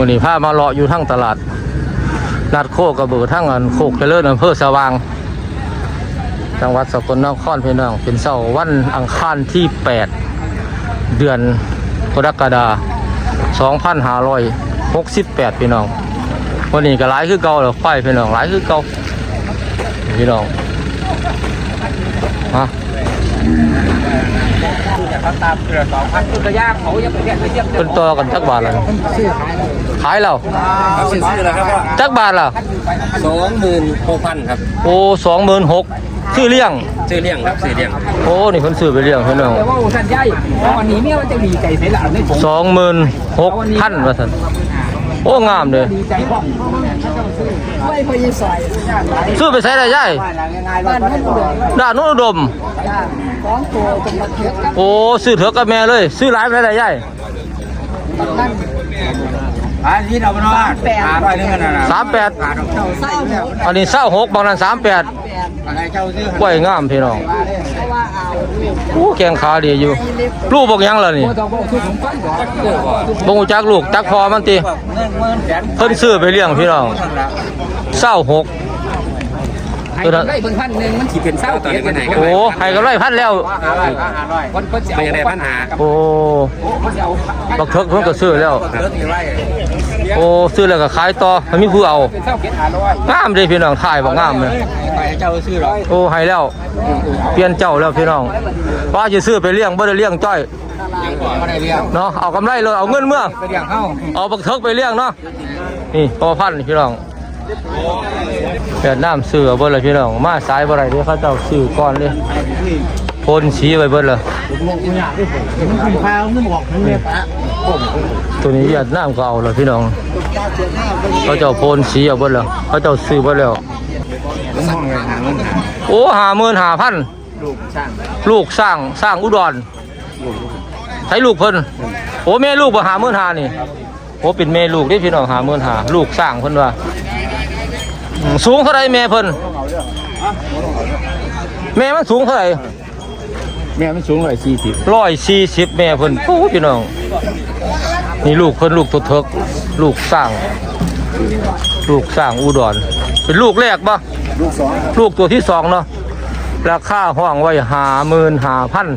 มื้อนี้พามาเลาะอยู่ทั้งตลาดนัดโคกระเบือทั้งอันโคกเจริญอำเภอสว่าง จังหวัดสกลนครพี่น้องเป็นเสาร์วันอังคารที่ 8 เดือนกรกฎาคม2568 พี่น้องวันนี้ก็หลายคือเก่าแล้วควายพี่น้องหลายคือเก่าพี่น้องฮะเขา ตามเกลือสองพันตุกยาเขายังไปเรียกไปเรียกเป็นตัวกันจักบาทแล้วซื้อขายขายแล้วเขาซื้อซื้อแล้วครับว่าจักบาทแล้วสองหมื่นหกพันครับโอ้สองหมื่นหกชื่อเลี้ยงซื้อเลี้ยงครับซื้อเลี้ยงโอ้นี่เพิ่นซื้อไปเลี้ยงพี่น้องแต่ว่าท่านใหญ่วันนี้เนี่ยมันจะดีใจเสียหลังในผมสองหมื่นหกพันว่าซั่น โอ้งามเลยดีใจพ่อไม่พอยังใส่ซื้อไปใช้ได้ย่ายบ้านนู้นเลยด้านนู้นอุดมของตัวจังหวัดเชียงรายโอ้ซื้อเถอะกับแม่เลย ซื้อหลายไปได้ย่ายนั่น อันนี้เราเป็นว่าหาไปนึงกันนะสามแปดหาดอกเจ้าเศร้าหมดอันนี้เศร้าหกบางนั้นสามแปดอะไรเจ้าซื้อกล้วยงามพี่น้องเพราะว่าเอาโอ้แกงขาดีอยู่ ลูกบอกยังล่ะนี่ตัวบอกคือผมฟันก่อนเดี๋ยวก่อนบ่งจักลูกจักพอมันติเงินเงินแสนเพิ่นซื้อไปเลี้ยงพี่น้องเศร้าหก ให้ได้เพิ่งพันหนึ่งมันขีดเป็นเศร้าเกียรติไหนโอ้ให้กันไรพันแล้วห้าร้อยห้าร้อยคนเพิ่นจะไม่ได้ปัญหา โอ้เขาจะเอาบักเถิกเพิ่นก็ซื้อแล้วเลิกกี่ไร่โอ้ซื้อแล้วก็ขายต่อให้มีผู้เอาเป็นเศร้าเกียรติหาร้อยงามเด้พี่น้องถ่ายบ่งามเลยไปเจ้าซื้อหรอโอ้ให้แล้ว เปลี่ยนเจ้าแล้วพี่น้องว่าสิซื้อไปเลี้ยงบ่ได้เลี้ยงจ้อยไม่ได้เลี้ยงเนาะเอากำไรเลยเอาเงินเมื่อ ไปเลี้ยงเข้าเอาบักเถิกไปเลี้ยงเนาะนี่พอพันพี่น้อง เวียดนามซื้อเอาเบิดเลยพี่น้อง มาสายบ่ได้เด้เขาเจ้าซื้อก่อนเลยพ่นสีไว้เบิดเลยพาเงินบอตัวนี้เวียดนามก็เอาเลยพี่น้อง เขาเจ้าพ่นสีเอาเบิดแล้วเขาเจ้าซื้อเบิดแล้วผมห้องเลยหาเงินหาโอ้หาหมื่นหาพันลูกสร้างสร้างอุดรใช้ลูกเพิ่นโอ้แม่ลูกบ่หาหมื่นหานี่ โอ้เป็นแม่ลูกเด้พี่น้องหาหมื่นหาลูกสร้างเพิ่นว่าอืมสูงเท่าไรแม่เพิ่นแม่มันสูงเท่าไหร่แม่มันสูงเลยสี่สิบร้อยสี่สิบแม่เพิ่นโอ้พี่น้องนี่ลูกเพิ่นลูกตัวเถิกลูกสร้าง ลูกสร้างอุดร เป็นลูกแรกปะลูกสองลูกตัวที่สองเนาะราคาห้องไว้หาหมื่นหาพัน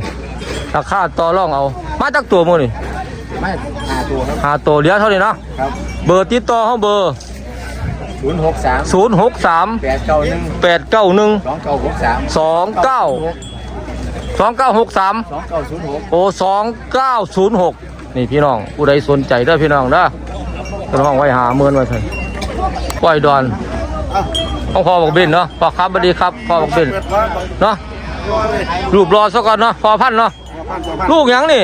ราคาต่อรองเอา มาจากตัวหมูนี่ ไม่หาตัวครับ หาตัวเดียวเท่านี้เนาะครับเบอร์ติดต่อเขาเบอร์ศูนย์หกสามศูนย์หกสามแปดเก้าหนึ่งแปดเก้าหนึ่งสองเก้าหกสามสองเก้าสองเก้าหกสามสองเก้าศูนย์หกโอ้สองเก้าศูนย์หกนี่พี่น้องผู้ใดสนใจเด้อพี่น้องเด้อเป็นห้องไว้หาเมื่นไว้เถอะปล่อยดอนต้องพอบอกเบนเนาะพอครับสวัสดีครับพอบอกเบนเนาะรูปรอซะก่อนเนาะพอพันเนาะลูกหยังนี่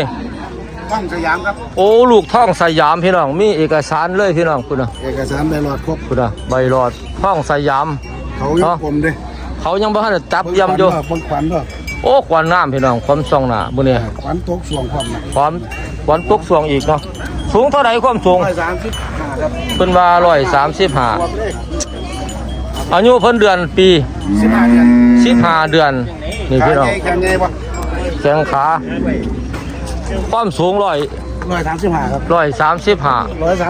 ท่องสยามครับ โอ้ลูกท่องสยามพี่น้อง มีเอกสารเลยพี่น้องคุณนะเอกสารใบหลอดครบคุณนะใบหลอดท่องสยาม เขายกกลมด้วยเขายังบ่ทันได้จับยำอยู่บนขวัญด้วยโอ้ควันน้ำพี่น้องความส่องหน้ามื้อนี้ขวัญตกส่วงความหนักความควันตกสวงอีกเนาะสูงเท่าใดความสูงร้อยสามสิบห้าครับเพิ่นว่า135รวมเลขอายุเพิ่นเดือนปีสิบห้าเดือน15เดือนนี่พี่น้องขายไงกันไงวะแข้งขา ความสูง100ร้อยสามสิบห้าครับ135ร้อยสาม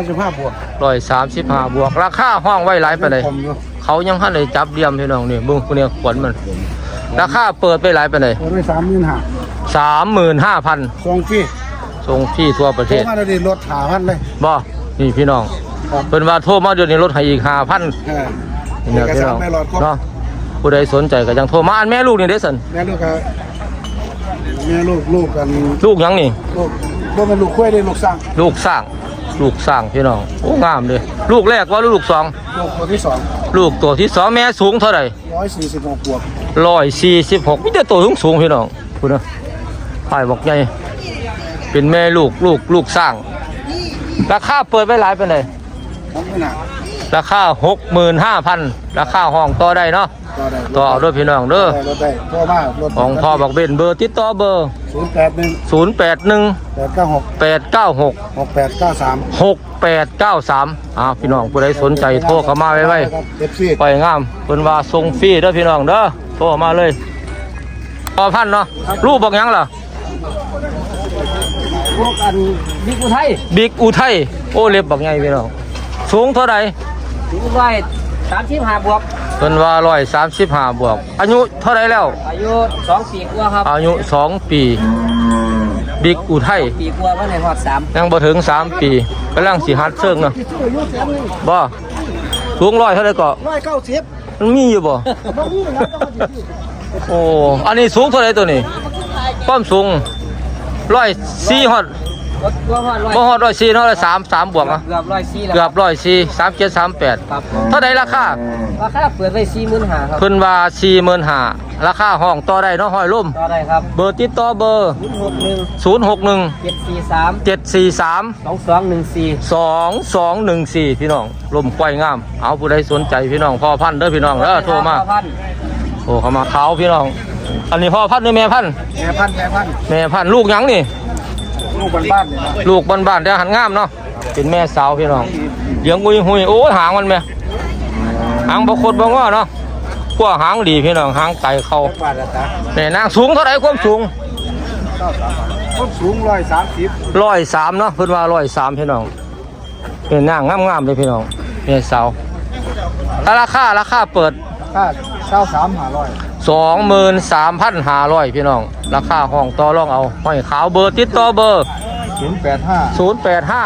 สิบห้าบวก135บวก ราคาห้องไว้หลายปานใดผมอยู่เขายังทันได้จับเดี่ยมพี่น้องนี่เบิ่งพวกนี้ขวัญมัน ราคาเปิดไปหลายปานใดเปิดไว้สามหมื่นห้า35,000ซองฟรีส่งที่ทั่วประโทเทรศมาได้รถหาพันเลย บ่นี่พี่น้องครับเพิ่นว่าโทรมาเดี๋ยวนี้ลดให้อีก5,000เออนี่นะพี่น้องเอกสารไม่รอดครบเนาะผู้ใดสนใจก็ยังโทรมาอันแม่ลูกนี่เด้อสันแม่ลูกครับ แม่ลูกลูกกันลูกหยังนี่ ลูกบ่เป็นลูกคุ้ยเลยลูกสร้างลูกสร้าง ลูกสร้างพี่น้องโอ้งามเลยลูกแรกว่าลูกสองลูกคนที่สองลูกตัวที่สองแม่สูงเท่าไหร่ร้อยสี่สิบหกบวกร้อยสี่สิบหกมีแต่ตัวสูงสูงๆพี่น้องคุณนะถ่ายบอกไงเป็นแม่ลูกลูกลูกสร้างราคาเปิดไว้หลายเป็นไงผมไม่หนัก ราคาหกหมื่นห้าพันราคาห้องต่อได้เนาะก็ได้ต่อเอาด้วยพี่น้องเด้อได้รถได้โทรมารถของพ่อบอกเบนเบอร์ติดต่อเบอร์ศูนย์แปดหนึ่งศูนย์แปดหนึ่งแปดเก้าหกแปดเก้าหกหกแปดเก้าสามหกแปดเก้าสามอ่าพี่น้องผู้ใดสนใจโทรเข้ามาไว้ไว้เอฟซีไปงามเพิ่นว่าส่งฟรีเด้อพี่น้องเด้อโทรมาเลยพอพันเนาะรูปบอกหยังล่ะพวกอันบิ๊กอุทัยบิ๊กอุทัยโอ้เล็บบักใหญ่พี่น้องสูงเท่าใด ถึงร้อยสามสิบห้าบวก เพิ่นว่าร้อยสามสิบห้าบวก อายุเท่าไรแล้ว อายุสองปีกว่าครับอายุสองปีบิ๊กอุทัยปีกว่าเมื่อไหร่พอดสามยังบ่ถึงสามปีกำลังสิหัดเซิงเนาะบ่สูงร้อยเท่าไรก็ร้อยเก้าสิบมันมีอยู่บ่บ่มีนะต้องมาสิโอ้อันนี้สูงเท่าไรตัวนี้ความสูงร้อยสี่ฮอด รถตัวพอดร้อยบ่ฮอดร้อยสี่เนาะร้อยสามสามบวกเนาะเกือบร้อยสี่แล้วเกือบร้อยสี่สามเจ็ดสามแปดครับเท่าไรราคาราคาเปิดไว้สี่หมื่นห้าครับเพิ่นว่าสี่หมื่นห้าราคาห้องต่อได้เนาะห้อยล่มต่อได้ครับเบอร์ติดต่อเบอร์ศูนย์หกหนึ่ง0 6 1เจ็ดสี่สาม7 4 3สองสองหนึ่งสี่2 2 1 4พี่น้องลมควายงาม เอาผู้ใดสนใจพี่น้องพ่อพันธุ์เด้อพี่น้องเด้อโทรมาพันโอ้เขามาขาวพี่น้อง อันนี้พ่อพันธุ์หรือแม่พันธุ์แม่พันแม่พันแม่พันธุ์ลูกหยังนี่ ลูกบ้านๆเนี่ยนะลูกบ้านๆแต่หันงามเนาะเป็นแม่สาวพี่น้องเลี้ยงอุยหุยโอ้ยหางมันแม่หางบ่คดบ่ง้อเนาะกว่าหางดีพี่น้องหางไตเขาบ้านละจ้ะแม่นางสูงเท่าไหร่ความสูงคนสูงร้อยสามสิบร้อยสามเนาะเพิ่นว่าร้อยสามพี่น้องเป็นนางงามๆเลยพี่น้องแม่สาวถ้าราคาราคาเปิดค่าเก้าสามห้าร้อย สองหมื่นสามพันห้าร้อยพี่น้อง ราคาห้องต่อรองเอาห้อยขาวเบอร์ติดต่อเบอร์ศูนย์แปดห้าศูนย์แปดห้า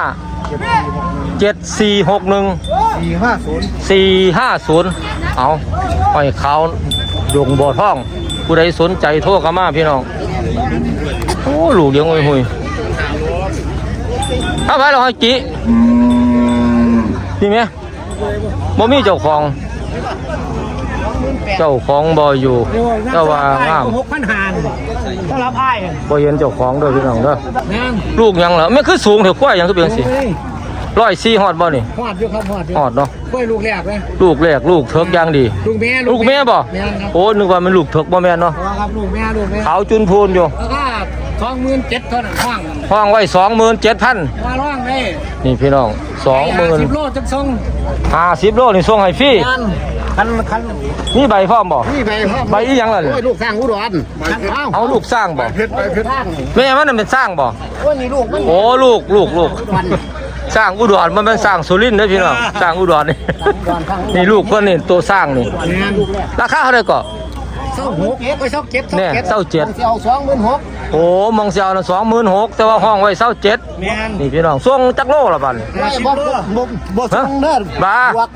เจ็ดสี่หกหนึ่งเจ็ดสี่หกหนึ่งสี่ห้าศูนย์สี่ห้าศูนย์เอาห้อยขาวดงบ่อท่อง ผู้ใดสนใจโทรเข้ามาพี่น้อง โอ้ลูกเลี้ยงหุยหุยถ้าไปเราให้กี่นี่ไหมบ่มีเจ้าของ เจ้าของบ่อยู่เจ้าว่างามหกพันหานถ้ารับอ้ายบ่เห็นเจ้าของเด้อพี่น้องเด้องามลูกหยังเหรอไม่คือสูงเถอะควายหยังคือเป็นสิร้อยสี่ฮอดบ่นี่หอดอยู่ครับหอดอยู่ฮอดเนาะกล้วยลูกแรกเลยลูกแรกลูกเถิกอย่างดี ลูกแม่ลูกแม่บ่แม่ครับโอ้นึกว่ามันลูกเถิกบ่แม่นเนาะเพราะว่าครับลูกแม่ลูกแม่ขาวจุนพูนอยู่แล้วก็สองหมื่นเจ็ดเท่านั้นห้องห้องไว้27,000มาร้องเลยนี่พี่น้องสิบโลจังทรง20,000 50โลนี่ส่งให้ฟรี คันคันคันมีใบพร้อมบ่นี่ไปพ่อใบอีหยังล่ะโอ้ยลูกสร้างอุดรคันเอ้าเอาลูกสร้างบ่เพชรไปเพชรสร้างแม่มันน่ะเป็นสร้างบ่โอ้ยนี่ลูกมันโอ้ลูกลูกลูกสร้างอุดรมันเป็นสร้างสุรินทร์เด้อพี่น้องสร้างอุดรนี่นี่ลูกเพิ่นนี่ตัวสร้างนี่แม่ลูกแรกราคาเท่าไหร่ก็ เศร้าหกเอ้ยเศร้าเจ็ดแน่เศร้าเจ็ดเอาสองหมื่นหกโอ้มองเสียวนะสองหมื่นหกแต่ว่าห้องไว้เศร้าเจ็ดแม่นนี่พี่น้องส่งจักโลละบัดนี้ไม่บ่บ่บ่ส่งเด้อบ้าบวก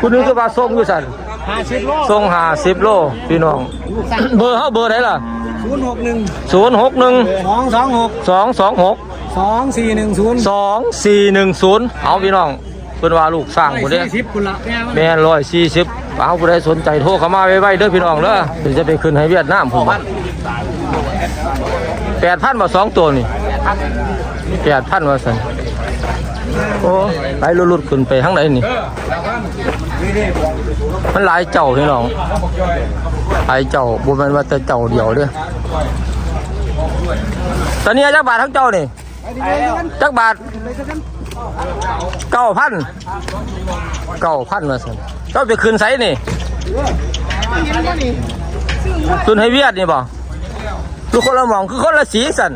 คุณนึกว่าส่งอยู่สันห้าสิบโลส่งหาสิบโลพี่น้องลูกสร้างเบอร์เขาเบอร์ไหนล่ะศูนย์หกหนึ่งศูนย์หกหนึ่งสองสองหกสองสองหกสองสี่หนึ่งศูนย์สองสี่หนึ่งศูนย์เอาพี่น้องเพิ่นว่าลูกสร้างผู้เด้สี่สิบคุณละแม่มันแม่ร้อยสี่สิบ เอาผู้ใดสนใจโทรเข้ามาไว้ๆเด้อพี่น้องเด้อเดี๋ยวจะไปขึ้นให้เวียดนามผมแปดพันมาสองตัวนี่แปดพันมาสันโอ้ไหลลุดๆขึ้นไปข้างไหนนี่มันหลายเจ้าพี่น้องหลายเจ้าบ่แม่นว่าแต่เจ้าเดียวเด้อตอนนี้จักบาททั้งเจ้านี่จักบาท เก้าพันเก้าพันว่าซั่นเจ้าไปคืนไสนี่คืนให้เวียดนี่บ่คือคนละมองคือคนละสีสัน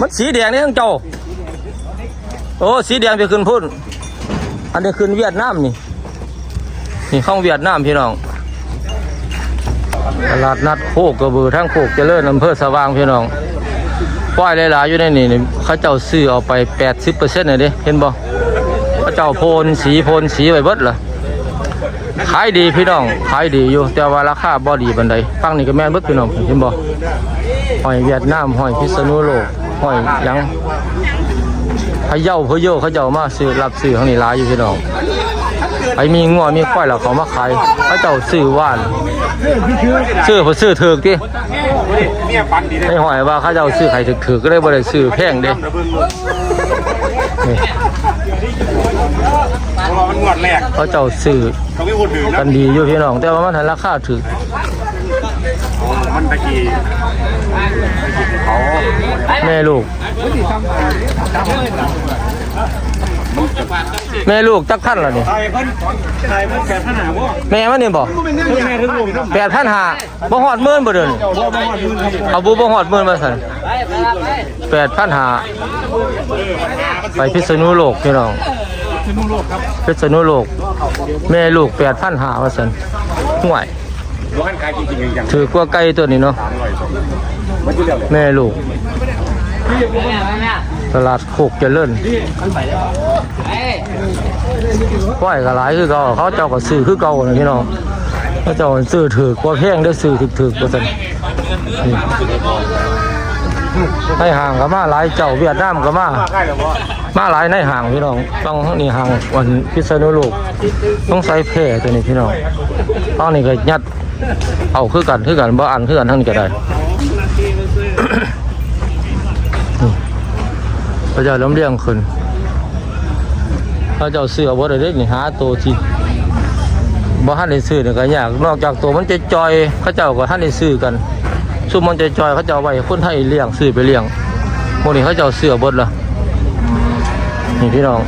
มันสีแดงนี่ทั้งเจ้าโอ้สีแดงไปคืนพุ่นอันนี้คืนเวียดนามนี่นี่ข้องเวียดนามพี่น้องตลาดนัดโคกกระบือทั้งโคกเจริญอำเภอสว่างพี่น้อง ควายหลายๆอยู่ในนี่นี่เขาเจ้าซื้อเอาไป 80%เลยเด้เห็นบ่เขาเจ้าโพนสีโพนสีไว้เบิดเหรอขายดีพี่น้องขายดีอยู่ แต่ว่าราคาบ่ดีบันไดฟังนี่ก็แม่นเบิดพี่น้องเห็นบ่หอยเวียดนามหอยพิษณุโลกหอยยังพะเยาพะเยาเขาเจ้ามาซื้อรับซื้อข้างนี้หลายอยู่พี่น้อง ไอ้มีงัวมีควายแล้วเขามาขายเขาเจ้าซื้อว่านซื้อเพื่อซื้อถือกดิไอ้หอยว่าเขาเจ้าซื้อไข่ถือกถือก็ได้บ่ได้ซื้อแพงเด้นี่เพราะว่ามันงวดแรกเขาเจ้าซื้อเขาไม่พูดถึงนะกันดีอยู่พี่น้องแต่ว่ามันหันราคาถือมันตะกี้เขาแม่ลูก แม่ลูกจักพันละนี่ไทยเพิ่นไทยเพิ่นแก่ขนาดว่าแม่มันนี่บ่แม่ถึงลูกครับแปดพันห้าบ่ฮอดหมื่นบ่เดินพ่อมาหอดมือครับเอาบุบ่ฮอดหมื่นมาสั่นแปดพันห้าไปพิษณุโลกพี่น้องพิษณุโลก แม่ลูกแปดพันห้าว่าสั่นห่วยร้านขายจริงๆอย่างถือกว่าไก่ตัวนี้เนาะแม่ลูก ตลาดโคกเจริญก้อยก็หลายคือเก่าเขาเจ้าก็ซื้อคือเก่านะพี่น้องเขาเจ้าซื้อถือกว่าแพงได้อซื้อถือกว่าซั่นในห่างก็มาหลายเจ้าเวียดนามก็มาใกล้แล้วบ่มาหลายในห่างพี่น้องต้องนี่ห่างวันพิษณุโลกต้องใส่แพร่ตัวนี้พี่น้องตอนนี้ก็ยัดเอาคือกันคือกันบ่อันคือกันทั้งนี้ก็ได้ พระเจ้าล้มเลี้ยงขึ้นพระเจ้าเสือบ่ได้เด็กนี่หาตัวที่บ่ทันได้ซื้อนี่ก็ยากนอกจากตัวมันจะจอยเขาเจ้าก็ทันได้ซื้อกันซุมมันจะจอยเขาเจ้าไว้คนไทยเลี้ยงซื้อไปเลี้ยงพวกนี้เขาเจ้าเสือบดละนี่พี่น้อง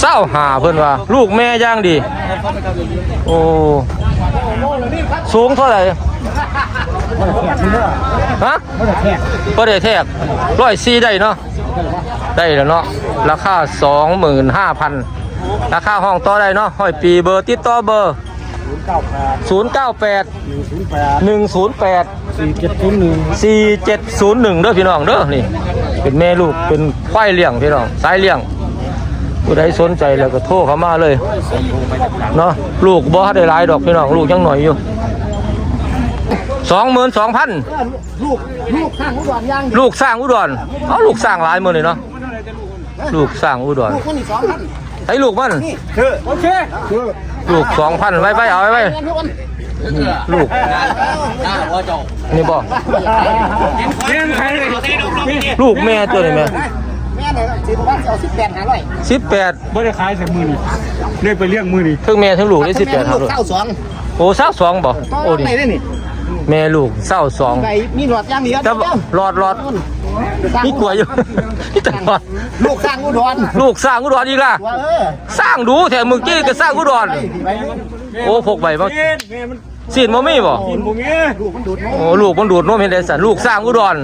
เศร้าหาเพิ่อนว่า ลูกแม่ย่างดี โอ้สูงเท่าไหร่ ฮะก็ได้แทกร้อยสี่ได้เนาะได้แล้วเนาะราคาสองหมื่นห้าพันราคาห้องต่อได้เนาะห้อยปีเบอร์ติดต่อเบอร์ศูนย์เก้าแปดหนึ่งศูนย์แปดสี่เจ็ดศูนย์หนึ่งสี่เจ็ดศูนย์หนึ่งเด้อพี่น้องเด้อนี่ เป็นแม่ลูกเป็นควายเลี้ยงพี่น้องสายเลี้ยงผู้ใดสนใจแล้วก็โทรเข้ามาเลยเนาะลูกบ่ได้หลายดอกพี่น้องลูกยังหน่อยอยู่ สองหมื่นสองพันลูกลูกข้างอุดรย่างลูกสร้างอุดรเอาลูกสร้างหลายหมือเลยเนาะลูกสร้างอุดรคนที่สองพันให้ลูกมันคือโอเคคือลูกสองพันไว้ไว้เอาไว้ไว้ลูกนี่บ่เลี้ยงใครเลยลูกแม่ตัวนี้แม่แม่เนี่ยสิบวันเอาสิบแปดหาร้อยสิบแปดไม่ได้ขายแต่มือนี่เรียกไปเลี้ยงมือนี่ทั้งแม่ทั้งลูกได้สิบแปดครับลูกเก้าสองโอ้สาวสองบ่ต่อโอ้ไหนนี่ได้นี่ แม่ลูกเศร้าสองไก่มีหลอดย่างเดียวแต่ว่าหลอดหลอดมีกลัวอยู่มีแต่หลอดลูกสร้างอุดรลูกสร้างอุดรอีกล่ะว่าเออสร้างดูแถมมึงกี้ก็สร้างอุดรไปโอ้พกใบมาแม่มันซีนบ่มีบ่กินพวกนี้ลูกมันดูดนมโอ้ลูกมันดูดนมเห็นได้สันลูกสร้างอุดร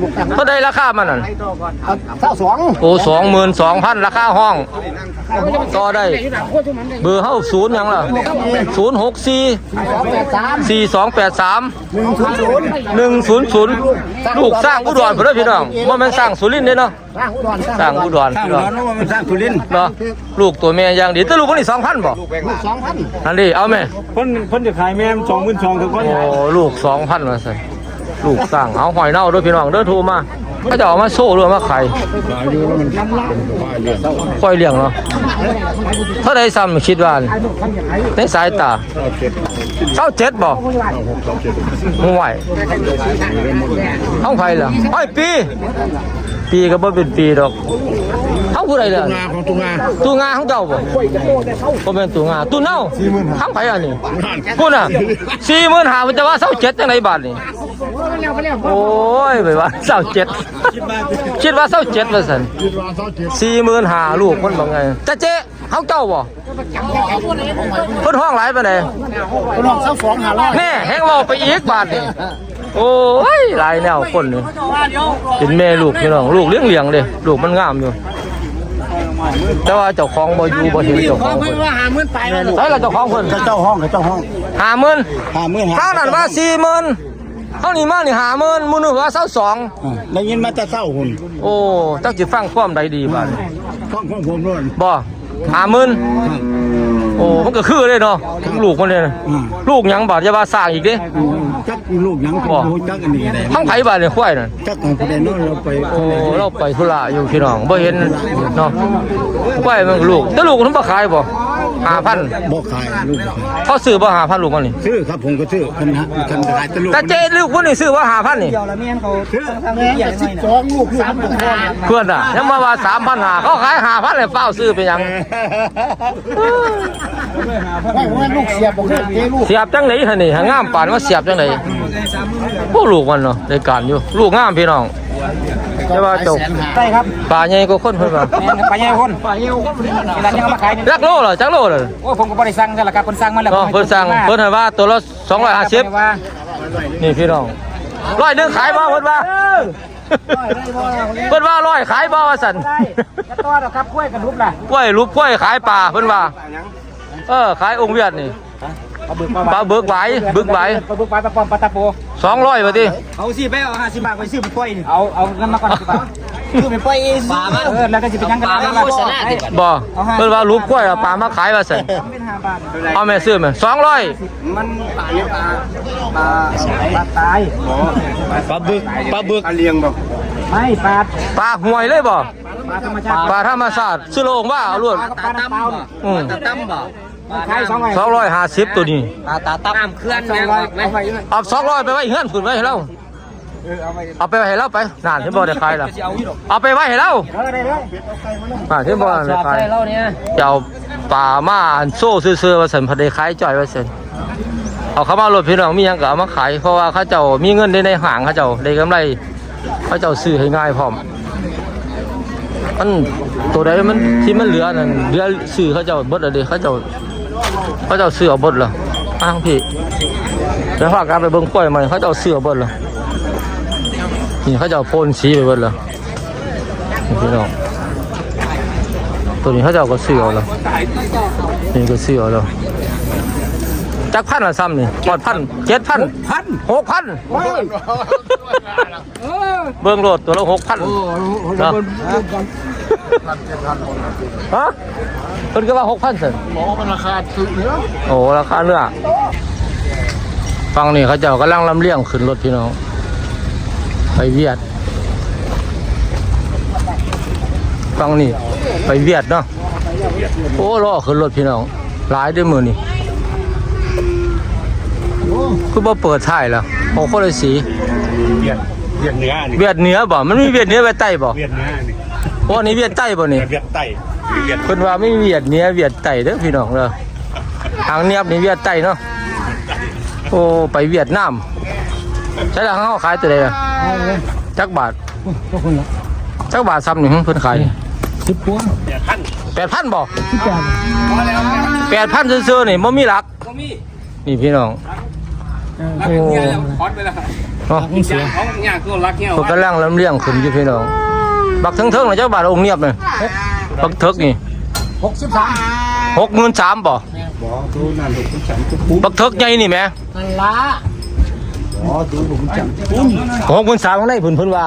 ลูกสร้างเท่าใดราคามันนั่นเอาเก้าสองโอ้สองหมื่นสองพันราคาห้องต่อได้ เบอร์เฮาศูนย์หยังล่ะศูนย์หกสี่สองแปดสามสี่สองแปดสามหนึ่งศูนย์ศูนย์หนึ่งศูนย์ศูนย์ลูกสร้างอุดรเพื่อนพี่น้องว่ามันสร้างสุรินทร์เด้เนาะ สร้างอุดรสร้างอุดรพี่น้องมันสร้างสุรินทร์เนาะลูกตัวแม่อย่างดีแต่ลูกคนนี้สองพันบ่ลูกสองพันนั่นดิเอาไหมคนคนจะขายแม่สองหมื่นสองทุกคนโอ้ลูกสองพันมาใส่ ลูกสร้างเอาหอยเน่าด้วยพี่น้องเด้อทรมาเขาจะเอามาโซ่หรือมาไขายปล่อยเลี้ยงเนาะเท่าไรซ้ำคิดว่าในสายตาเก้าเจ็ดบ่ห่วยห้องไฟเหรอห้อยปี ปีก็บ่เป็นปีดอกเฮาผู้ใดล่ะงาของตุงาตู้งาของเจ้าบ่บ่แม่นตู้งาตู้เน่าห้องไฟอันนี้พุ่นน่ะ45,000มันจะว่า27จังไดบาทนี่ โอ้ยไปว่า27คิดว่า27ว่าซั่น45,000ลูกมันบ่ไงจะเจ๊เฮาเจ้าบ่เพิ่นห้องหลายปานใดคนออกเศร้าสองหาร้อยแม่แฮงเว้าไปอีกบาทนี่โอ้ยหลายแนวคนนี่เป็นแม่ลูกพี่น้องลูกเลี้ยงเลี้ยงๆเด้ลูกมันงามอยู่แต่ว่าเจ้าของบ่อยู่บ่เห็นเจ้าของเพิ่นว่าหาหมื่นไปแล้วใช่ละเจ้าของเพิ่นเจ้าห้องเจ้าห้องห้าหมื่นหาหมื่นข้างนั้นว่าสี่หมื่น เท่านี้มานี่ห้าหมื่นมูนึกว่าเศร้าสองได้ยินมาแต่เศร้าหุ่นโอ้จักสิฟังความใดดีบ้านห้องของผมด้วยบ่ห้าหมื่นโอ้มันก็คือเลยเนาะถึงลูกมันเลยนะลูกหยังบาดจะว่าสร้างอีกเด้จักลูกยังจักอันนี้ได้ทั้งไผบาดเนี่ยควายนั่นจักของผู้ใดน้อยเราไปโอ้เราไปธุระอยู่พี่น้องบ่เห็นเนาะควายมันก็ลูกแต่ลูกมันบ่ขายบ่ 5,000บ่ขายลูกเขาซื้อบ่5,000ลูกมันนี่ซื้อครับผมก็ซื้อคันฮะคันขายตลูกแต่เจ๊ลูกคนนี้ซื้อว่า5,000นี่ซื้อแม่สิบสองลูกสามคนเพื่อนอะยังมาว่า3,500เขาขาย5,000เลยเฝ้าซื้อไปหยังไม่ว่าลูกเสียบอกเจ๊ลูกเสียบจังไหนฮะนี่หางามปานว่าเสียบจังไหนพวกลูกมันเนาะในการอยู่ลูกงามพี่น้อง แต่ว่าเจ้าได้ครับปลาใหญ่กว่าคนเพิ่นว่าแม่นครับปลาใหญ่คนปลาใหญ่คนนี่ร้านยังเอามาขายนี่จักโลเหรอจักโลเหรอโอ้ผมก็บ่ได้สั่งกันละครับเพิ่นสั่งมาแล้วเนาะเพิ่นสั่งเพิ่นให้ว่าตัวละ250ว่านี่พี่น้องร้อยหนึงขายบ่เพิ่นว่าเพิ่นว่าร้อยขายบ่ว่าซั่นได้กระต้อดอกครับกล้วยกับรูปล่ะกล้วยรูปกล้วยขายปลาเพิ่นว่าเออขายองค์เวียดนี่ปลาบึกปลาเบิกไหวบึกไหวปลาบึกไหวปลาปอมปลาตะโป200ว่าติเอาสิไปเอาห้าสิบบาทไปซื้อไปปล่อยนี่เอาเอาเงินมาก่อนสิบาทซื้อไปปล่อยเองปลามาเออแล้วก็สิเป็นยังกันปลามาโฆษณาติบ่เพิ่นว่ารูปกล้วยเอาปลามาขายว่าซั่นเป็น5บาทเอาแม่ซื้อแม่200มันปลาเนี่ยปลาปลาปลาตายปลาบึกปลาบึกเลี้ยงบ่ไม่ปลาปลาห่วยเลยบ่ปลาธรรมชาติปลาธรรมชาติซื้อโลงว่าเอาล้วนปลาปลาน้ำ เปล่าอืมตั้มบ่ขาย200 250ตัวนี้ปลาตาตั้มเคลื่อน200เอาไว้เอา200ไปไว้เฮือนพุ่นไว้ให้เราเอาไปไว้ให้เราไปนั่นที่บ่ได้ขายล่ะเอาไปไว้ให้เราเออได้เลยนั่นที่บ่ได้ขายเราเนี่ยจะเอาปลามาอันโซ่ซื่อๆว่าสันพอได้ขายจ่อยว่าสันเอาเข้ามารถพี่น้องมีหยังก็เอามาขายเพราะว่าเขาเจ้ามีเงินได้ในห่างเขาเจ้าได้กำไรเขาเจ้าซื้อให้ง่ายพร้อมมันตัวใดมันที่มันเหลือนั่นเหลือซื้อเขาเจ้าเบิดอะไรเขาเจ้า เขาเจ้าซื้อเอาเบิดเหรออ้างพี่แล้วพากันไปเบิ่งกล้วยมันเขาเจ้าซื้อเอาเบิดเหรอนี่เขาเจ้าโพนสีไปเบิดเหรอนี่พี่น้องตัวนี้เขาจะเอาก็ซื้อเอาแล้วนี่ก็ซื้อเอาแล้วจักพันละซ้ำนี่ปอดพันเจ็ดพันพันหกพันเบิ้งโหลดตัวละหกพัน นะฮะเพิ่นก็ว่าหกพันสิหมอมันราคาถูกเนื้อโอ้ราคาเนื้อฟังนี่เขาเจ้ากำลังลำเลียงขึ้นรถพี่น้อง ไปเวียด ฟังนี่ไปเวียดเนาะโอ้รอขึ้นรถพี่น้องหลายเด้วยมือนี่คือบ่เปิดท้ายแล้วโอ้คนละสี เวียดเวียดเนื้อนี่เวียดเหนือบ่ มันมีเวียดเหนือเวียดใต้บ่ เวียดเนื้อนี่ โอ้อันนี้เวียดใต้บ่นี่เวียดไต้เวียดเพิ่นว่าไม่มีเวียดเหนือเวียดใต้เด้อพี่น้องเด้อทางเนียบนี่เวียดใต้เนาะโอ้ไปเวียดนามใช่แล้วเขาขายตัวใดล่ะจักบาทจักบาทซ้ำนี่เพิ่นขายสิบพวง8,000บ่8,000ซื่อๆนี่บ่มีหลักก็มีนี่พี่น้องโอ้คอนไปแล้วเนาะเขาเนี่ยคือรักเนี่ยพวกกำลังลำเลียงขึ้นอยู่พี่น้อง บักเทิงๆนะเจ้าบาทองค์เนียบเลยบักเทิกนี่หกสิบสามหกหมื่นสามบ่บ่ดูนั่นลูกคุณจังทุกปุ้บักเทิกใหญ่นี่แหม่นั่นละอ๋อดูลูกคุณจังทุกปุ้นหกหมื่นสามข้างในเพิ่นเพิ่นว่า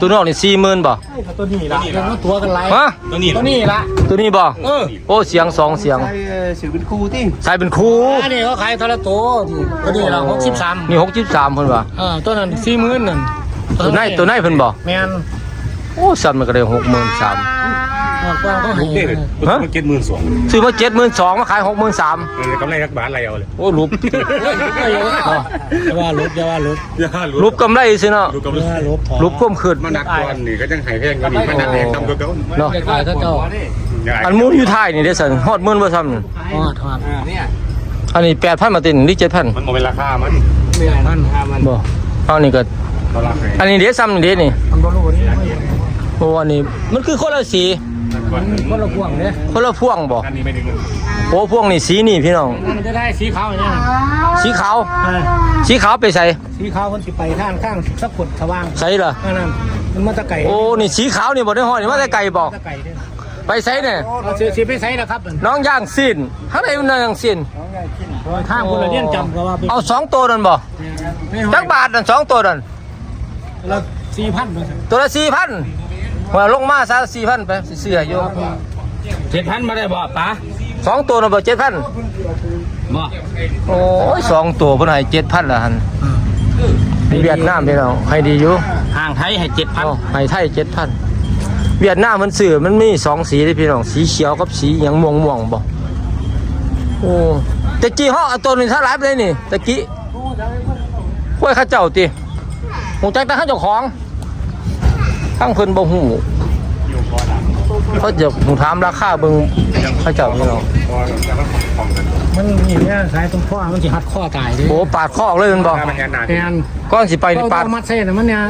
ตัวนอกนี่สี่หมื่นบ่ตัวนี้ละยังว่าตัวกันไรฮะตัวนี้ตัวนี้ละตัวนี้บ่เออโอ้เสียงสองเสียงใช่สื่อเป็นครูที่ใส่เป็นครูอันนี้เขาขายทะละตัวตัวนี้ละหกสิบสามนี่หกสิบสามเพิ่นว่าเออตัวนั้นสี่หมื่นนั่นตัวไหนตัวไหนเพิ่นบ่แมน โอ้สันมันก็ได้หกหมื่นสามหมดกว้างก็ให้เด็ดมันเก็ตหมื่นสองซื้อมาเจ็ดหมื่นสองมาขายหกหมื่นสามกำไรรักบาทอะไรเอาเลยโอ้รูปอย่าว่าลบอย่าว่าลบอย่ารูปกำไรสิเนาะรูปกำไรลบรูปก้มขึ้นมันหนักกว่านี่ก็จังหายแพงกว่านี่มันหนักแพงทำก็เก่าเนาะขายถ้าเจ้าอันมูนอยู่ท้ายนี่เด้อสันฮอดหมื่นบ่ซ้ำนี่ทอดทอดเนี่ยอันนี้แปดพันมาตินนี่เจ็ดพันมันโมเป็นราคามันเมื่อมันมันบ่เอานี่ก็เขารักอันนี้เดี๋ยวซ้ำนี่เดี๋ยวนี่มันบ่รู้นี่ โอ้อันนี้มันคือคนละสี คนละพวงเนี่ยคนละพวงบ่อันนี้ไม่ถึงโอ้พวงนี่สีนี่พี่น้อง มันจะได้สีขาวเนี่ยสีขาวสีขาวไปใส่สีขาวคนสิไปทางข้างสักกดสว่างใส่เหรอนั่นนั่นมันจะไก่โอ้นี่สีขาวนี่บ่ได้หอดนี่ว่าแต่ไก่บอกไปใส่เนี่ยเอาสีสีไปใส่นะครับน้องย่างสิ้นข้างในมันน้องย่างสิ้นข้างคนละเนี่ยจำก็ว่าเป็นเอาสองตัวนั่นบอกม่ห้อจักบาทนั่นสองตัวนั่นตัวละสี่พันตัวละสี่พัน หัวลงมาซะสี่พันไปเสื้ออยู่เจ็ดพันมาได้บ่ป๋าสองตัวนะบ่เจ็ดพันบ่โอ้ยสองตัวเพิ่นให้เจ็ดพันละหันเวียดนามพี่น้อให้ดีอยู่ห่างไทยให้เจ็ดพันให้ไทยเจ็ดพันเวียดนามมันเสื่อมันมีสองสีเลยพี่น้องสีเขียวกับสีอย่างม่วงม่วงบ่โอ้ตะกี้ห่อตัวนี้ท่าไรไปเลยนี่ตะกี้ห้อยข้าเจ้าตีหงจักตาข้าเจ้าของ ทั้งเพิ่นบ่ฮู้เขาจะผมถามราคาเบิ่งเขาเจ้าพี่น้องพอแล้วมันของกันมันมีเนี่ยสายตรงข้อมันจะหัดข้อตายดิโอ้ปาดข้อเลยแมันบ่ถ้ามันยันหนาแมนก้อนสิไปนี่ปาดมัดเส้นมันเนี่ย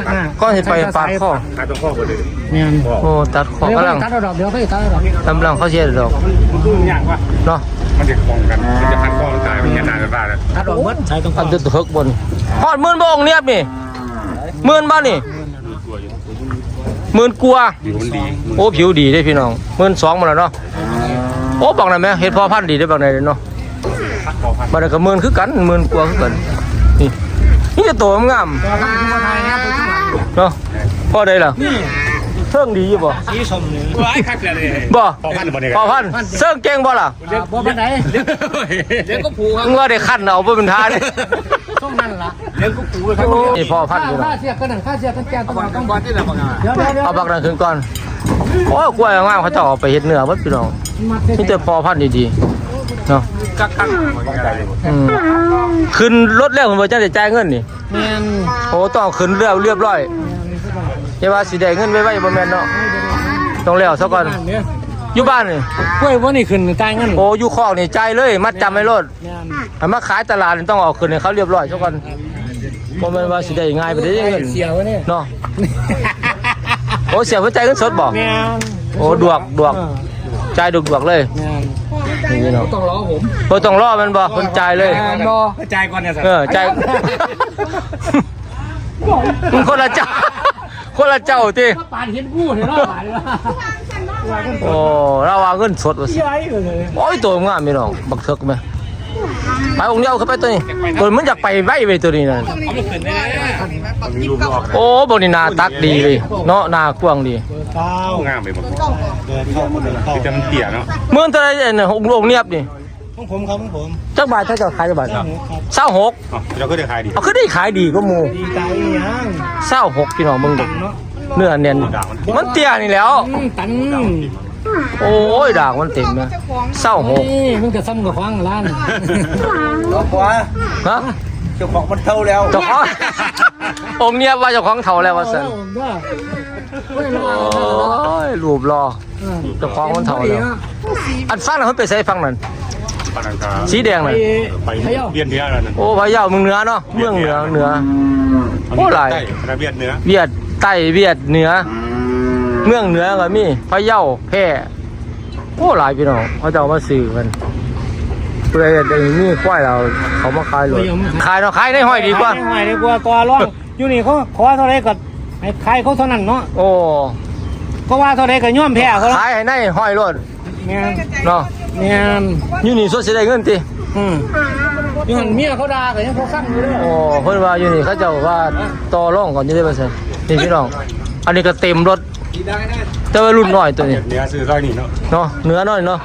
ก้อนสิไปปาดข้อถ้าต้องข้อบ่เลยแมนบอกโอ้ตัดข้อเดี๋ยวกำลังตัดดอกเดี๋ยวค่อยตัดดอกกำลังเขาเสียดอกมันดูยากว่าเนาะมันจะคล้องกันมันจะพันข้อมันตายมันยันหนาจะตายแล้วตัดดอกมัดสายตรงข้อัอนจะเฮิกบนฮอดหมื่นบ่องเนียบนี่หมื่นบ่นี่ หมื่นกลัวาอยู่มันดีโอ้ผิวดีเด้พี่น้องหมื่นสองมาแล้วเนาะโอ้บอกหน่อยไหมเฮ็ดพอพันธุ์ดีได้บอกหน่อยเนาะพอพันบัดนี้ก็หมื่นคือกันหมื่นกว่าคือกันนี่นี่จะโตงามตัวข้างที่ไทยนะตัวข้างหลังเนาะพอได้ล่ะเทิงดีอยู่บ่สีส้มนี่ว้ายคักเลยบ่พอพันบ่เนี่ยพอพันธุ์เซิงเก่งบ่ล่ะบ่เป็นไหนเดี๋ยวก็ผูกครับมึงว่าได้คันเอาบ่เป็นท่าเด้ ต้องนั่นล่ะเดี๋ยวก็ผูกครับนี่พอพันธุ์อยู่ค่าเนาะเสียกันหนึ่งค่าเสียกันแก่ต้องก่อนต้องก่อนที่เราบอกเดี๋ยวเดี๋ยวเดี๋ยวเอาบักนั้นขึ้นก่อนโอ้ยกล้วยงามเขาจะเอาไปเฮ็ดเนื้อเบิดพี่น้องมัดเส้นนี่แต่พอพันธุ์ดีๆเนาะกักกักอืมขึ้นรถแล้วเพิ่นบ่จังได้จ่ายเงินนี่แมนโอ้ต้องขึ้นเรียบเรียบร้อยอย่าว่าสิได้เงินไว้ๆบ่แม่นเนาะต้องแล้วซะก่อนเนี่ย อยู่บ้านนี่กล้วยว่านี่ขึ้นตายเงินโอ้อยู่คอกนี่จ่ายเลย มัดจำไว้รถแมนอันมาขายตลาดนี่ต้องเอาขึ้นให้เขาเรียบร้อยซะก่อนบ่แม่นว่าสิได้ง่ายไปได้เงินเสียวะเนี่ยเนาะโอ้เสียเพิ่นจ่ายเงินสดบ่แมนโอ้ดวกดวกจ่ายดวกๆเลยแมนนี่เนาะต้องรอผมบ่ต้องรอมันบ่เพิ่นจ่ายเลย แมนบ่กระจายก่อนเนี่ยสัเออจ่ายมันคนละเจ้า คนละเจ้าติปานเห็นกู้เห็นรอดเลยว่า โอ้เราว่าเงินสดว่าสิใหญ่เลยโอ้ยตัวงามพี่น้องบักเถิกไหมไปองค์เดียวเข้าไปตัวนี้ตัวมันอยากไปไว้ไปตัวนี้นั่นมีรูปออกโอ้บนนี้หนาตักดีเลยเนาะหนากว้างดีเก้างามไปหมดเดินเข้าเดินเข้าที่จะมันเตี่ยเนาะเมื่อเท่าไรเนี่ยองค์องค์เนียบนี่ของผมครับของผมจักบาทถ้าจะขายจักบาทเศร้าหกเราก็ได้ขายดีเอาคือได้ขายดีก็หมูดีใจยังเศร้าหกพี่น้องมึงดู เนาะเนื้อเนียนมันเตี้ยนี่แหล้ว ตันโอ้ยด่างมันเต็มนะเศร้าหกนี่มึงจะซ้ำกับควางร้านรอบขวาฮะเจ้าของมันเท่าแล้วเจ้าขององค์เนียบว่าเจ้าของเท่าแล้วว่าสันไม่รอโอ้ยรูปรอเจ้าของมันเท่าแล้วอันฟังน่ะมันไปใส่ฟังนั่นปานังกาสีแดงน่ะไปเบียนเนื้อแล้วนั่นโอ้พะเยาเมืองเหนือเนาะเมืองเหนือเหนือโอ้หลายใช่ระเบียนเนื้อเวียด ใต้เวียดเหนือ เมืองเหนือก็มีพะเยาแพร่โอ้หลายพี่น้องเขาจะเอามาซื้อกันเพื่อจะได้มีควายเราเขามาขายเลยขายเนาะขายในห้อยดีกว่าหอยดีกว่าตัวร่องอยู่นี่เขาขอเท่าไรก็ให้ขายเขาเท่านั้นเนาะโอ้ก็ว่าเท่าไรก็ย่อมแพ้เขาขายให้ในห้อยรถแม่นเนาะแม่นอยู่นี่สุดสิได้เงินติอืมอยู่หันเมียเขาด่าก็ยังเขาสั่งอยู่เลยโอ้เพิ่นว่าอยู่นี่เขาเจ้าว่าต่อรองก่อนจะได้เปอร์เซ็นต์ นี่พี่น้อง อันนี้ก็เต็มรถแต่ว่ารุ่นน้อยตัวนี้ เนื้อซื้อร้อยนี่เนาะเนาะเนื้อน้อยเนาะ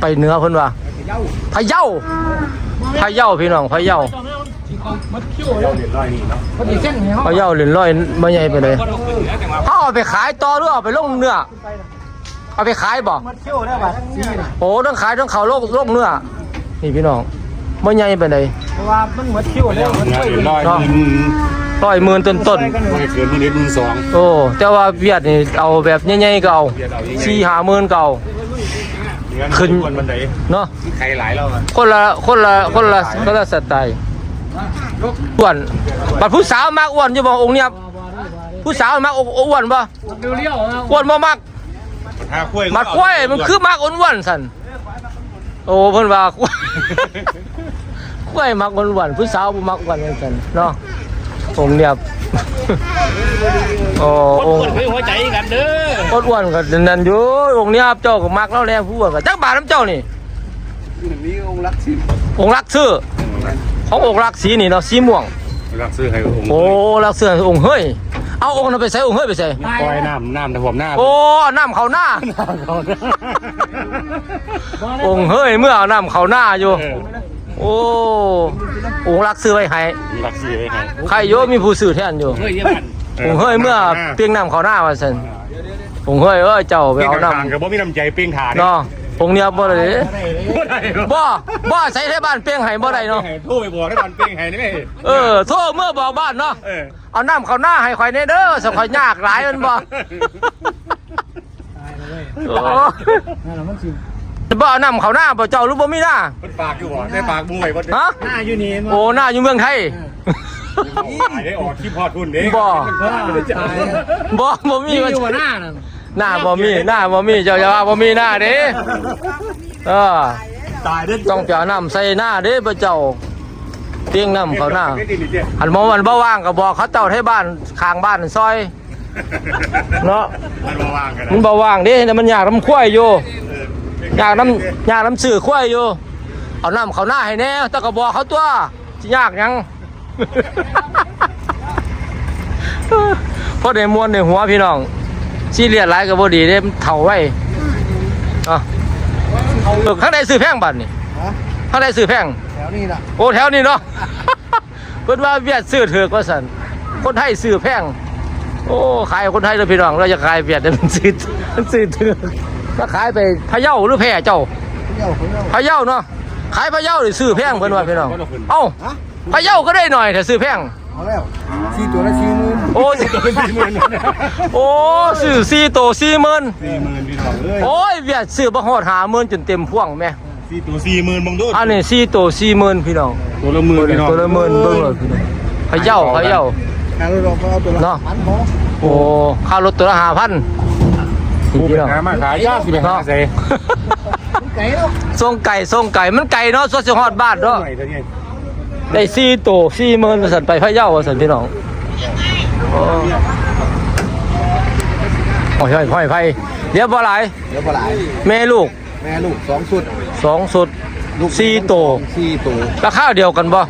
ไปเนื้อเพิ่นว่าพะเยาพะเยาพี่น้องพะเยาเราเดือดร้อยนี่เนาะเขาดีเส้นเนี่ยเขาพะเยาเหรียญร้อยบ่ใหญ่ไปเลยเขาเอาไปขายต่อหรือเอาไปลงเนื้อ เอาไปขายบ่มัดเขี้ยวได้บัดซีน่ะโอ้ต้องขายต้องเขาโลกโลกเนื้อ นี่พี่น้อง บ่ใหญ่ไปเลยเพราะว่ามันมัดเขี้ยวแล้วมันเนื้อช่วยเดือดร้อยเนาะนี่ร้อยหมื่นต้นต้นไม่เกินนี่เดือนสองๆโอ้แต่ว่าเวียดนี่เอาแบบใหญ่ๆก็เอาสี่ห้าหมื่นก็เอาขึ้นคนบันไดเนาะใครหลายเราอะคนละคนละคนละคนละสไตล์อ้วนบัดผู้สาวมักอ้วนอยู่บ่องค์เนี้ยผู้สาวมักอ้วนบ่เลี้ยวๆนะอ้วนบ่มักถ้าคุ้ยมัดควายมันคือมักอ้วนๆสั่น โอ้เพิ่นว่าควายควายมักอ้วนๆผู้สาวบ่มักอ้วนเหมือนกันเนาะองค์เนี้ยโอ้องค์เฮ้ยหัวใจกันเด้ออ้วนๆก็นั่นอยู่องค์เนี้ยเจ้าก็มักแล้วแน่ผู้อ้วนก็จักบาทน้ำเจ้านี่นี่องค์รักสิองค์รักซื้อขององค์รักสีนี่เนาะสีม่วงรักซื้อให้องค์โอ้รักเสื้อองค์เฮ้ย เอาองค์นั้นไปใส่องค์เฮ้ยไปใส่ปล่อยน้ำน้ำแต่ผมหน้าโอ้น้ำเขาหน้าองค์เฮ้ยเมื่อเอาน้ำเขาหน้าอยู่ โอ้องค์รักซื้อไว้ให้รักซื้อให้ให้ใครโยมีผู้ซื้อแทนอยู่เฮ้ยเยี่ยมันองค์เฮ้ยเมื่อเปียงน้ำเขาหน้ามาสันองค์เฮ้ยเอ้ยเจ้าไปเปี้ยงเอาทางน้ำกับบ่มีน้ำใจเปี้ยงถาดเนาะ องเนียบ่ได้เด้บ่ได้หรอบ่บ่ใส่ให้บ้านเปียงให้บ่ได้เนาะโทรไปบอกให้มันเปียงให้นี่ไหมเออโทษเมื่อบอกบ้านเนาะเอาน้ำเขาหน้าให้ข่อยแน่เด้อสข่อยยากหลายมันบ่โอ้นั่นแหละมันสิบ่เอาน้ำเขาหน้าบ่เจ้ารือบ่มีหน้ามันปากอยู่บ่ได้ปากมวยบ่ได้ฮะหน้าอยู่นี่โอ้หน้าอยู่เมืองไทยขายได้ออกที่พอทุนเด้บ่ยบ่บ่มีมีว่าอยู่ว่หน้านั่น หน้าบ่มีหน้าบ่มีเจ้าอย่าว่าบ่มีหน้าเด้เออตายเด้อต้องไปเอาน้ำใส่หน้าเด้บ่เจ้าเตียงน้ำเขาหน้าไม่ดีนี่เจ้หันมองมันบ่ว่างก็บอกเขาเจ้าให้บ้านข้างบ้านซอยเนาะมันบ่ว่างกันมันบ่ว่างเด้แต่มันอยากน้ำข้วยอยู่อยากน้ำอยากน้ำสื่อข้วยอยู่เอาน้ำเขาหน้าให้แน่แตะก็บอกเขาตัวสิยากหยังพอได้มวนในหัวพี่น้อง ซีเรียสหลายก็บ่ดีเด้มันเฒ่าไว้เอะเออข้างในซื้อแพงบัดนี่ข้างในซื้อแพงแถวนี้ล่ะโอ้แถวนี้เนาะ เพิ่นว่าเวียดซื้อเถือกว่าซั่นคนไทยซื้อแพงโอ้ขายคนไทยเลยพี่น้องเราจะขายเวียดแต่มันซื้อมันซื้อเถือกถ้าขายไปพะเยาหรือแพร่เจ้าเจ้าของเราพะเยาเนาะขายพะเยาหรือซื้อแพงเพิ่นว่าพี่น้องเอ้าพะเยาก็ได้หน่อยแต่ซื้อแพงเอาแล้วสี่ตัวละ สี่หมื่นโอ้โอ้ซื้อสี่โตสี่หมื่นสี่หมื่นพี่น้องเอ้ยโอ้ยเวียดซื้อบ่ฮอดหาหมื่นจนเต็มพ่วงแม่สี่ตัวสี่หมื่นบังดูอันนี้สี่โตสี่หมื่นพี่น้องตัวละหมื่นพี่น้องตัวละหมื่นเบิ่งเลยพี่น้องพะเยาพะเยาการรถเราก็เอาตัวละเนาะพันพอโอ้ค่ารถตัวละห้าพันผู้เป็นหามาขายยากสิไปหาเซ่ไก่เนาะส่งไก่ส่งไก่มันไก่เนาะสวดสิฮอดบ้านเนาะหน่อยเท่านี้ได้สี่ตัวสี่หมื่นสันไปพะเยาว่าสันพี่น้อง โอ้โอ้ยห้อยไผเดี๋ยวบ่หลายเดี๋ยวปลายแม่ลูกแม่ลูกสองสุดสองสุดสี่ตัวสี่ตัวราคาเดียวกันบ่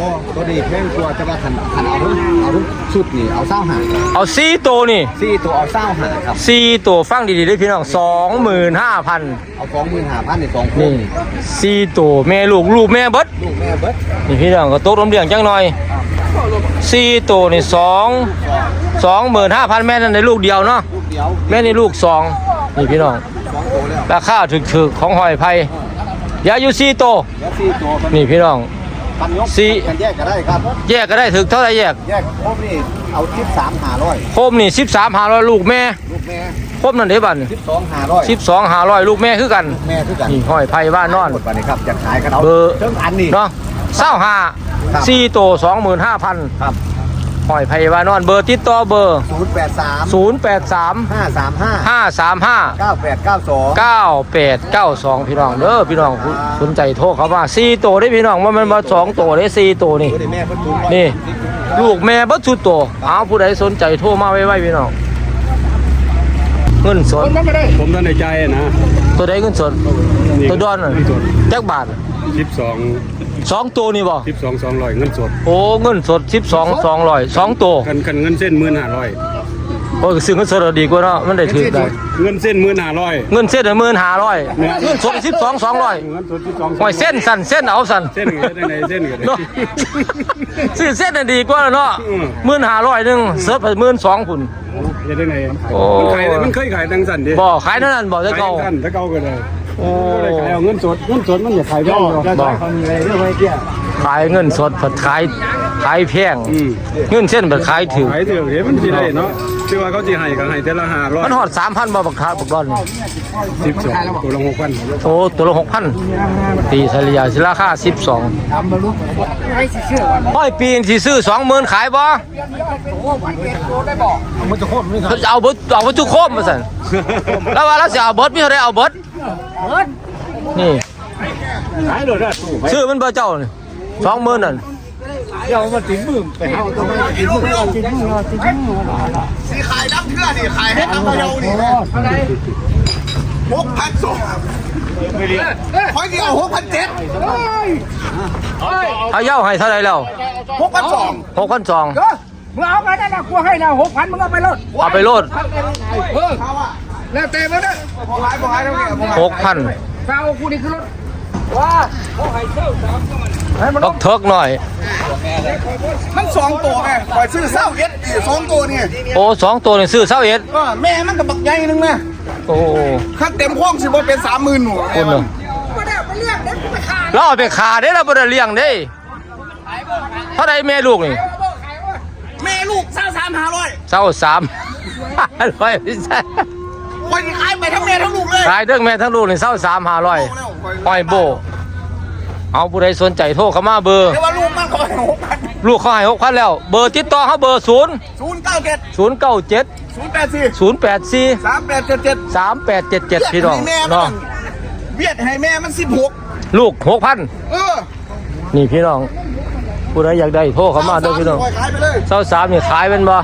ก็ตัวดีแพงกว่าจะว่าขันขันเอาทุกเอาทุกชุดนี่เอาเศร้าหาเอาสี่ตัวนี่สี่ตัวเอาเศร้าหาครับ สี่ตัวฟังดีๆเด้อพี่น้องสองหมื่นห้าพันเอาสองหมื่นห้าพันในสองคนี่นสี่ตัวแม่ลูกลูกแม่เบิดลูกแม่เบิดนี่พี่น้องก็ตกลมเลี้ยงจังหน่อย สี่ตัวนี่สองสองหมื่นห้าพันแม่นั่นในลูกเดียวเนาะลูกเดียวแม่นี่ลูกสองนี่พี่น้องสองตัวแล้วราคาถึกๆของหอยไผ่ยาอยู่สี่ตัวแล้วสี่ตัวมันนี่พี่น้องพันยกสี่กันแยกก็ได้ครับแยกก็ได้ถึกเท่าไหรแยกแยกครบนี่เอาทิปสามหาร้อยโคมนี่สิบสามหาร้อยลูกแม่ลูกแม่โคมนั่นเด้บัดทิปสองหาร้อยสิบสองหาร้อยลูกแม่คือกันแม่คือกันนี่หอยไผ่บ้านนอนหมดไปนี่ครับจะขายกันเอาเบอร์เจ้าอันนี่เนาะ เศร้าหาครับ สี่ตัวสองหมื่นห้าพันครับหอยไผ่บ้านนอนเบอร์ติดต่อเบอร์ ศูนย์แปดสามศูนย์แปดสามห้าสามห้าห้าสามห้าเก้าแปดเก้าสองเก้าแปดเก้าสองพี่น้องเด้อพี่น้องผู้สนใจโทรเขามาสี่ตัวได้พี่น้องว่ามันมาสองตัวได้สี่ตัวนี่ตัวนี้แม่เพิ่นทุนนี่ ลูกแม่เบัดสุดตัวเอาผู้ใดสนใจโทรมาไว้ๆพี่น้องเงินสดผมท่านในใจนะตัวใดเงินสดตัวดอนน่ะจักบาท สิบสอง สองตัวนี่บ่สิบสองสองร้อยเงินสดโอ้เงินสดสิบสองสองร้อยสองตัวกันกันเงินเส้นหมื่นห้าร้อยโอ้ยซื้อเงินสดเอาดีกว่าเนาะมันได้ถือได้เงินเส้นหมื่นห้าร้อยเงินเส้นหมื่นห้าร้อยเงินสดสิบสองสองร้อยเงินสดสิบสองหอยเส้นสั่นเส้นเอาสั่นเส้นกันได้ไหนเส้นกันเนาะซื้อเส้นน่ะดีกว่าเนาะอืมหมื่นห้าร้อยหนึ่งเสิร์ฟไปหมื่นสองพุ่นจะได้ไหนโอ้มันขายมันเคยขายตังสันดิบ่ขายเท่านั้นบ่จะเก่าขยตังสันถ้าเก่าก็ได้ โอ้ได้ขายเอาเงินสดเงินสดมันอย่าขายได้หรอกบ่เขามีอะไรเรื่องไว้เกี่ยขายเงินสดผัดขายขายแพงอืมเงินเส้นผัดขายถึงขายเถอะเดี๋ยวมันสิได้เนาะ คือว่าเขาสิให้ก็ให้แต่ละห้าร้อยมันหอดสามพันบ่บักทาบักดอนนี่สิบสองตัวละหกพันโอ้ตัวละหกพันตีเฉลี่ยสิราคาสิบสองทำมาลูกให้สิเชื่อวันห้อยปีนที่ซื้อสองหมื่นขายบ่มันจะโคตรไม่ทันเขาจะเอาเบิดเอาเบิดทุกโคมมาสั่นแล้วว่าเราจะเอาเบิดมีเท่าไรเอาเบิดนี่ขายเลยนะซื้อมันเบอร์เจ้านี่สองหมื่นนั่น เดี๋ยวมาติดมือไปเอาตัวไม่ติดมือติดมือติดมือสีขายน้ำเชื่อนี่ขายให้น้ำมะเยานี่นะหกพันสองคอยที่เอาหกพันเจ็ดเอาเย้าให้เท่าไรแล้วหกพันสองหกพันสองมึงเอาไปนั่นนะกูให้นะหกพันมึงเอาไปรถเอาไปโลดแล้วเต็มแล้วนะพอขายพอขายเท่าไหร่พอขายหกพันเก้ากูนี่คือรถ ว้าเขาให้เช่าสามให้มันตกเทิกหน่อย มันสองตัวไงคอยซื้อเศร้าเอ็ดอีกสองตัวนี่โอ้สองตัวนี่ซื้อเศร้าเอ็ดก็แม่มันกับบักใหญ่นึงนะโอ้คัดเต็มห้องสิบ่เป็นสามหมื่นหนูคนหนึ่งเราเอาไปขาได้เราบ่ได้เลี้ยงได้เท่าไรแม่ลูกนี่แม่ลูกเศร้าสามห้าร้อยเศร้าสามร้อยพิเศษคอยอยขายไปทั้งแม่ทั้งลูกเลยขายเด้งแม่ทั้งลูกนี่เศร้าสามห้าร้อย อ้อยโบ เอาผู้ใดสนใจโทรเข้ามาเบอร์เดี๋ยวว่าลูกมันเขาให้หกพันลูกเขาให้หกพันแล้ว เบอร์ติดต่อเขาเบอร์ศูนย์ศูนย์เก้าเจ็ดศูนย์เก้าเจ็ดศูนย์แปดสี่ศูนย์แปดสี่สามแปดเจ็ดเจ็ดสามแปดเจ็ดเจ็ดพี่น้องแม่มัเนาะนเวียดให้แม่มันสิบหกลูกหกพันเออนี่พี่น้องผู้ใดอยากได้โทรเข้ามาเด้อพี่น้องปล่อยขายไปเลย เศร้าสามนี่ขายเป็นบ่เ